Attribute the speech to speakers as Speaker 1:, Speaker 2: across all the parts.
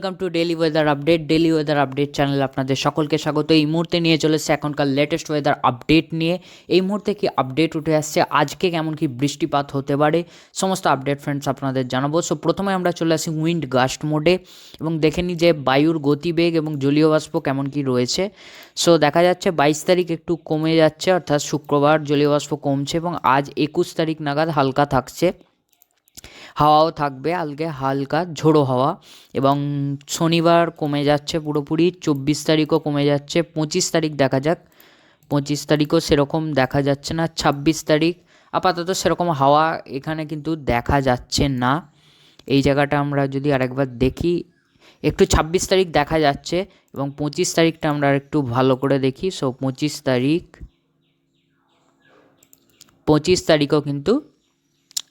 Speaker 1: Welcome to daily weather update daily weather update channel আপনাদের সকলকে স্বাগত। এই মুহূর্তে নিয়ে চলেছে এখনকার লেটেস্ট ওয়েদার আপডেট নিয়ে। এই মুহূর্তে কি আপডেট উঠে আসছে? আজকে কেমন কি বৃষ্টিপাত হতে পারে? সমস্ত আপডেট ফ্রেন্ডস আপনাদের জানাব। সো প্রথমে আমরা চলে আসি উইন্ড গাস্ট মোডে এবং দেখে নিই যে বায়ুর গতিবেগ এবং জলীয় বাষ্প কেমন কি রয়েছে। সো দেখা যাচ্ছে বাইশ তারিখ একটু কমে যাচ্ছে, অর্থাৎ শুক্রবার জলীয় বাষ্প কমছে এবং আজ একুশ তারিখ নাগাদ হালকা থাকছে। হাওয়াও থাকবে, আলগে হালকা ঝোড়ো হাওয়া। এবং শনিবার কমে যাচ্ছে পুরোপুরি, চব্বিশ তারিখও কমে যাচ্ছে, পঁচিশ তারিখ দেখা যাক। পঁচিশ তারিখও সেরকম দেখা যাচ্ছে না, ছাব্বিশ তারিখ। আপাতত সেরকম হাওয়া এখানে কিন্তু দেখা যাচ্ছে না। এই জায়গাটা আমরা যদি আরেকবার দেখি, একটু ছাব্বিশ তারিখ দেখা যাচ্ছে এবং পঁচিশ তারিখটা আমরা একটু ভালো করে দেখি। সো পঁচিশ তারিখ, পঁচিশ তারিখও কিন্তু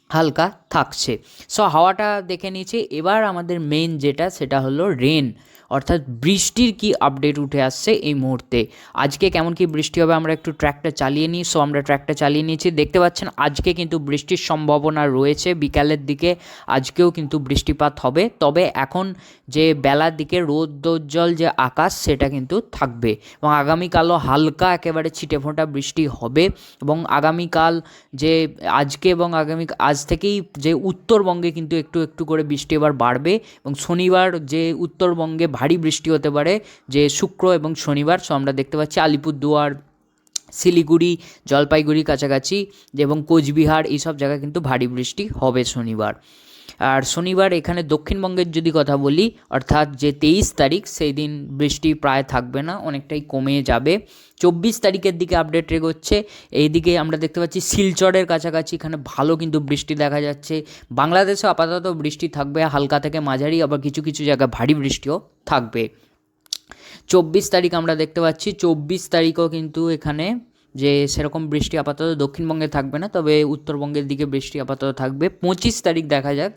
Speaker 1: হালকা থাকছে। সো হাওয়াটা দেখে নিয়েছি। এবার আমাদের মেন যেটা সেটা হলো রেন অর্থাৎ বৃষ্টির কি আপডেট উঠে আসছে এই মুহূর্তে? আজকে কেমন কি বৃষ্টি হবে আমরা একটু ট্র্যাকটা চালিয়ে নিই। সো আমরা ট্র্যাকটা চালিয়ে নিয়েছি। দেখতে পাচ্ছেন, আজকে কিন্তু বৃষ্টির সম্ভাবনা রয়েছে বিকালের দিকে। আজকেও কিন্তু বৃষ্টিপাত হবে। তবে এখন যে বেলার দিকে রৌদ্রোজ্জ্বল যে আকাশ, সেটা কিন্তু থাকবে। এবং আগামীকালও হালকা একেবারে ছিটে ফোঁটা বৃষ্টি হবে। এবং আগামীকাল যে আজকে এবং আগামী, আজ থেকেই যে উত্তরবঙ্গে কিন্তু একটু একটু করে বৃষ্টি এবার বাড়বে। এবং শনিবার যে উত্তরবঙ্গে ভারী বৃষ্টি হতে পারে, যে শুক্র এবং শনিবার, সো আমরা দেখতে পাচ্ছি আলিপুরদুয়ার, শিলিগুড়ি জলপাইগুড়ি কাছাকাছি এবং কোচবিহার, এইসব জায়গায় কিন্তু ভারী বৃষ্টি হবে শনিবার। আর শনিবার এখানে দক্ষিণবঙ্গের যদি কথা বলি, অর্থাৎ যে তেইশ তারিখ, সেই দিন বৃষ্টি প্রায় থাকবে না, অনেকটাই কমে যাবে। চব্বিশ তারিখের দিকে আপডেট এগোচ্ছে। এইদিকে আমরা দেখতে পাচ্ছি শিলচরের কাছাকাছি এখানে ভালো কিন্তু বৃষ্টি দেখা যাচ্ছে। বাংলাদেশে আপাতত বৃষ্টি থাকবে, হালকা থেকে মাঝারি, আবার কিছু কিছু জায়গায় ভারী বৃষ্টিও থাকবে। চব্বিশ তারিখ আমরা দেখতে পাচ্ছি, চব্বিশ তারিখও কিন্তু এখানে যে সেরকম বৃষ্টি আপাতত দক্ষিণবঙ্গে থাকবে না, তবে উত্তরবঙ্গের দিকে বৃষ্টি আপাতত থাকবে। পঁচিশ তারিখ দেখা যাক।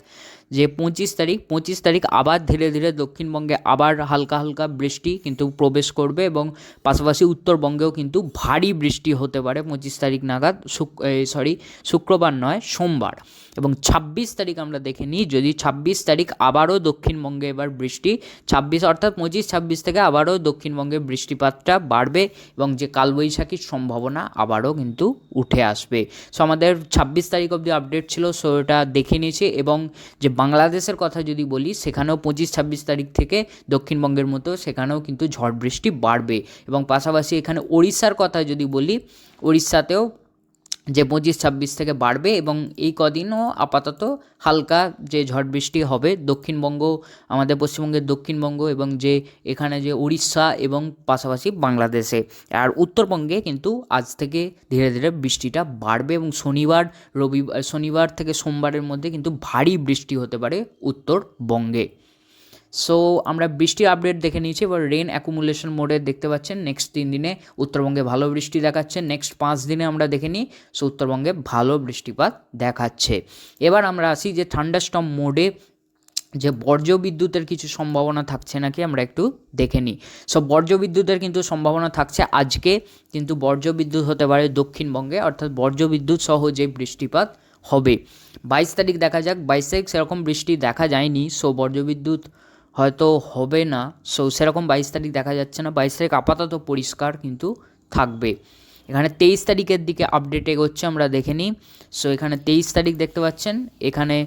Speaker 1: যে পঁচিশ তারিখ পঁচিশ তারিখ আবার ধীরে ধীরে দক্ষিণবঙ্গে আবার হালকা হালকা বৃষ্টি কিন্তু প্রবেশ করবে এবং পাশাপাশি উত্তরবঙ্গেও কিন্তু ভারী বৃষ্টি হতে পারে পঁচিশ তারিখ নাগাদ, শুক সরি শুক্রবার নয়, সোমবার। এবং ছাব্বিশ তারিখ আমরা দেখে নিই, যদি ছাব্বিশ তারিখ আবারও দক্ষিণবঙ্গে এবার বৃষ্টি, ছাব্বিশ অর্থাৎ পঁচিশ, ছাব্বিশ থেকে আবারও দক্ষিণবঙ্গে বৃষ্টিপাতটা বাড়বে এবং যে কালবৈশাখীর সম্ভাবনা আবারও কিন্তু উঠে আসবে। সো আমাদের ছাব্বিশ তারিখ অবধি আপডেট ছিল, সো এটা দেখে নিয়েছি এবং যে বাংলাদেশের কথা যদি বলি, সেখানেও পঁচিশ ছাব্বিশ তারিখ থেকে দক্ষিণবঙ্গের মতো সেখানেও কিন্তু ঝড় বৃষ্টি বাড়বে। এবং পাশাপাশি এখানে ওড়িশার কথা যদি বলি উড়িষ্যাতেও যে পঁচিশ, ছাব্বিশ থেকে বাড়বে এবং এই কদিনও আপাতত হালকা যে ঝড় বৃষ্টি হবে দক্ষিণবঙ্গ, আমাদের পশ্চিমবঙ্গের দক্ষিণবঙ্গ এবং যে এখানে যে উড়িষ্যা এবং পাশাপাশি বাংলাদেশে। আর উত্তরবঙ্গে কিন্তু আজ থেকে ধীরে ধীরে বৃষ্টিটা বাড়বে এবং শনিবার, রবিবার, শনিবার থেকে সোমবারের মধ্যে কিন্তু ভারী বৃষ্টি হতে পারে উত্তরবঙ্গে। সো আমরা বৃষ্টি আপডেট দেখে নিয়েছি, এবার রেন অ্যাকুমুলেশন মোডে দেখতে পাচ্ছেন। নেক্সট তিন দিনে উত্তরবঙ্গে ভালো বৃষ্টি দেখাচ্ছে। নেক্সট পাঁচ দিনে আমরা দেখে নিই, সো উত্তরবঙ্গে ভালো বৃষ্টিপাত দেখাচ্ছে। এবার আমরা আসি যে ঠান্ডাস্টম মোডে যে বর্জ্য বিদ্যুতের কিছু সম্ভাবনা থাকছে নাকি আমরা একটু দেখে নিই। সো বর্জ্য বিদ্যুতের কিন্তু সম্ভাবনা থাকছে আজকে, কিন্তু বর্জ্য বিদ্যুৎ হতে পারে দক্ষিণবঙ্গে, অর্থাৎ বর্জ্য বিদ্যুৎ সহ যে বৃষ্টিপাত হবে। বাইশ তারিখ দেখা যাক, বাইশ তারিখ সেরকম বৃষ্টি দেখা যায়নি, সো বর্জ্য বিদ্যুৎ হয়তো হবে না। সো সেরকম বাইশ তারিখ দেখা যাচ্ছে না। বাইশ তারিখ আপাতত পরিষ্কার কিন্তু থাকবে। এখানে তেইশ তারিখের দিকে আপডেট এগোচ্ছে, আমরা দেখে নিই। সো এখানে তেইশ তারিখ দেখতে পাচ্ছেন। এখানে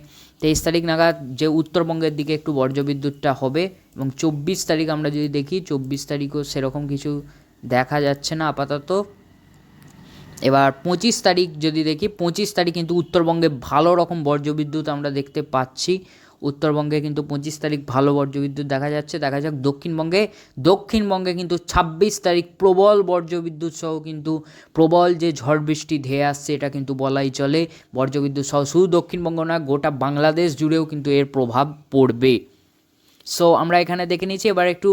Speaker 1: তেইশ তারিখ নাগাদ যে উত্তরবঙ্গের দিকে একটু বর্জ্যবিদ্যুৎটা হবে এবং চব্বিশ তারিখ আমরা যদি দেখি, চব্বিশ তারিখও সেরকম কিছু দেখা যাচ্ছে না আপাতত। এবার পঁচিশ তারিখ যদি দেখি, পঁচিশ তারিখ কিন্তু উত্তরবঙ্গে ভালো রকম বর্জ্যবিদ্যুৎ আমরা দেখতে পাচ্ছি। উত্তরবঙ্গে কিন্তু পঁচিশ তারিখ ভালো বর্জ্যবিদ্যুৎ দেখা যাচ্ছে। দেখা যাক দক্ষিণবঙ্গে দক্ষিণবঙ্গে কিন্তু ছাব্বিশ তারিখ প্রবল বর্জ্যবিদ্যুৎ সহ কিন্তু প্রবল যে ঝড় বৃষ্টি ধেয়ে আসছে, এটা কিন্তু বলাই চলে। বর্জ্যবিদ্যুৎ সহ শুধু দক্ষিণবঙ্গ না, গোটা বাংলাদেশ জুড়েও কিন্তু এর প্রভাব পড়বে। সো আমরা এখানে দেখে নিয়েছি এবার একটু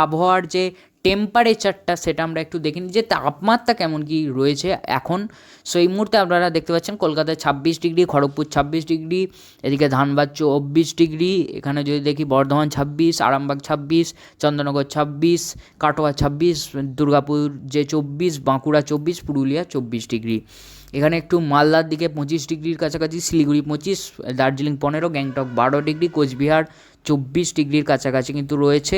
Speaker 1: আবহাওয়ার যে টেম্পারেচারটা সেটা আমরা একটু দেখে নিই যে তাপমাত্রা কেমন কি রয়েছে এখন। সো এই মুহূর্তে আপনারা দেখতে পাচ্ছেন কলকাতায় ছাব্বিশ ডিগ্রি, খড়গপুর ছাব্বিশ ডিগ্রি, এদিকে ধানবাদ চব্বিশ ডিগ্রি, এখানে যদি দেখি বর্ধমান ছাব্বিশ, আরামবাগ ছাব্বিশ, চন্দ্রনগর ছাব্বিশ, কাটোয়া ছাব্বিশ, দুর্গাপুর যে চব্বিশ, বাঁকুড়া চব্বিশ, পুরুলিয়া চব্বিশ ডিগ্রি। এখানে একটু মালদার দিকে পঁচিশ ডিগ্রির কাছাকাছি, শিলিগুড়ি পঁচিশ, দার্জিলিং পনেরো, গ্যাংটক বারো ডিগ্রি, কোচবিহার চব্বিশ ডিগ্রির কাছাকাছি কিন্তু রয়েছে।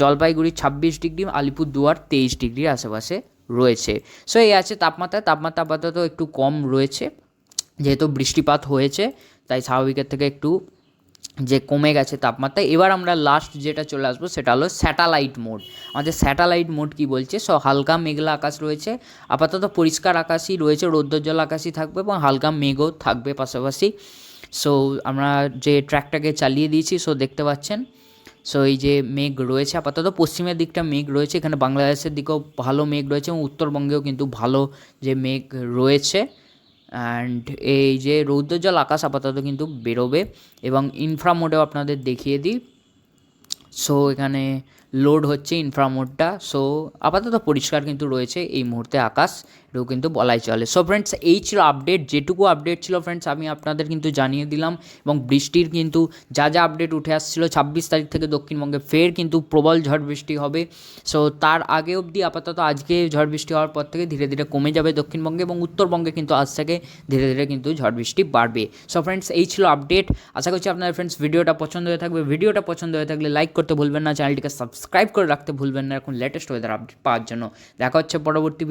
Speaker 1: জলপাইগুড়ি ছাব্বিশ ডিগ্রি, আলিপুরদুয়ার তেইশ ডিগ্রির আশেপাশে রয়েছে। সো এই আছে তাপমাত্রা। তাপমাত্রা আপাতত একটু কম রয়েছে, যেহেতু বৃষ্টিপাত হয়েছে, তাই স্বাভাবিকের থেকে একটু যে কমে গেছে তাপমাত্রা। এবার আমরা লাস্ট যেটা চলে আসব, সেটা হলো স্যাটেলাইট মোড আমাদের স্যাটেলাইট মোড কি বলছে? সো হালকা মেঘলা আকাশ রয়েছে, আপাতত পরিষ্কার আকাশই রয়েছে, রৌদ্রোজ্জ্বল আকাশই থাকবে এবং হালকা মেঘও থাকবে পাশাপাশি। সো আমরা যে ট্র্যাকটাকে চালিয়ে দিয়েছি সো দেখতে পাচ্ছেন। সো এই যে মেঘ রয়েছে, আপাতত পশ্চিমের দিকটা মেঘ রয়েছে, এখানে বাংলাদেশের দিকেও ভালো মেঘ রয়েছে এবং উত্তরবঙ্গেও কিন্তু ভালো যে মেঘ রয়েছে। অ্যান্ড এই যে রৌদ্রজল আকাশ আপাতত কিন্তু বেরোবে এবং ইনফ্রা মোডেও আপনাদের দেখিয়ে দিই। সো এখানে লোড হচ্ছে ইনফ্রা মোডটা সো আপাতত পরিষ্কার কিন্তু রয়েছে এই মুহূর্তে আকাশ, এটাও কিন্তু বলাই চলে। সো ফ্রেন্ডস এই ছিল আপডেট যেটুকু আপডেট ছিল ফ্রেন্ডস আমি আপনাদের কিন্তু জানিয়ে দিলাম, এবং বৃষ্টির কিন্তু যা যা আপডেট উঠে আসছিল, ছাব্বিশ তারিখ থেকে দক্ষিণবঙ্গে ফের কিন্তু প্রবল ঝড় বৃষ্টি হবে। সো তার আগে অবধি আপাতত আজকে ঝড় বৃষ্টি হওয়ার পর থেকে ধীরে ধীরে কমে যাবে দক্ষিণবঙ্গে, এবং উত্তরবঙ্গে কিন্তু আজ থেকে ধীরে ধীরে কিন্তু ঝড় বৃষ্টি বাড়বে। সো ফ্রেন্ডস এই ছিল আপডেট আশা করছি আপনাদের ফ্রেন্ডস ভিডিওটা পছন্দ হয়ে থাকবে। ভিডিওটা পছন্দ হয়ে থাকলে লাইক করতে ভুলবেন না, চ্যানেলটিকে সাবস্ক্রাইব করে রাখতে ভুলবেন না এখন লেটেস্ট ওয়েদার আপডেট পাওয়ার জন্য। দেখা হচ্ছে পরবর্তী